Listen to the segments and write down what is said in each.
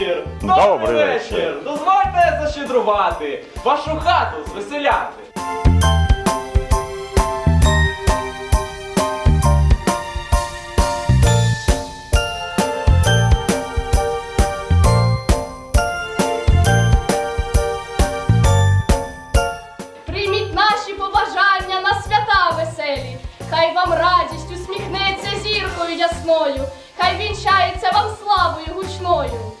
Добрий вечір! Дозвольте защедрувати, вашу хату звеселяти. Прийміть наші побажання на свята веселі. Хай вам радість усміхнеться зіркою ясною, хай вінчається вам славою гучною.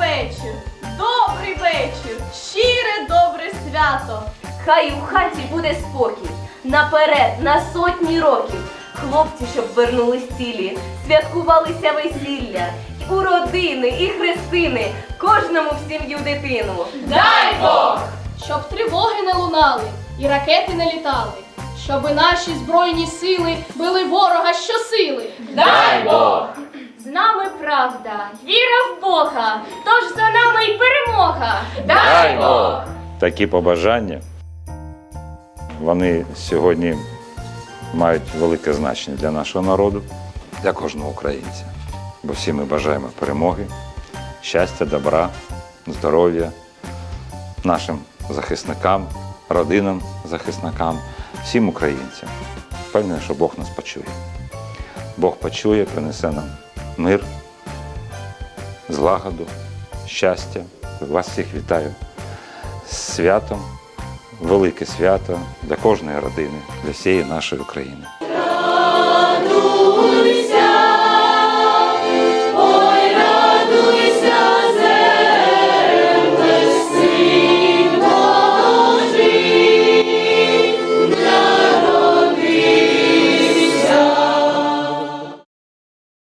Вечір, добрий вечір, щире добре свято. Хай у хаті буде спокій, наперед, на сотні років. Хлопці, щоб вернулись цілі, святкувалися весілля, і у родини, і хрестини, кожному в сім'ю дитину. Дай Бог! Щоб тривоги не лунали і ракети не літали, щоби наші збройні сили били ворога щосили. Дай Бог! З нами правда, віра в Бога, перемога. Дай Бог! Такі побажання, вони сьогодні мають велике значення для нашого народу, для кожного українця. Бо всі ми бажаємо перемоги, щастя, добра, здоров'я нашим захисникам, родинам захисникам, всім українцям. Впевнений, що Бог нас почує. Бог почує, принесе нам мир, злагоду, щастя. Вас всіх вітаю з святом, велике свято для кожної родини, для всієї нашої України. Радуйся,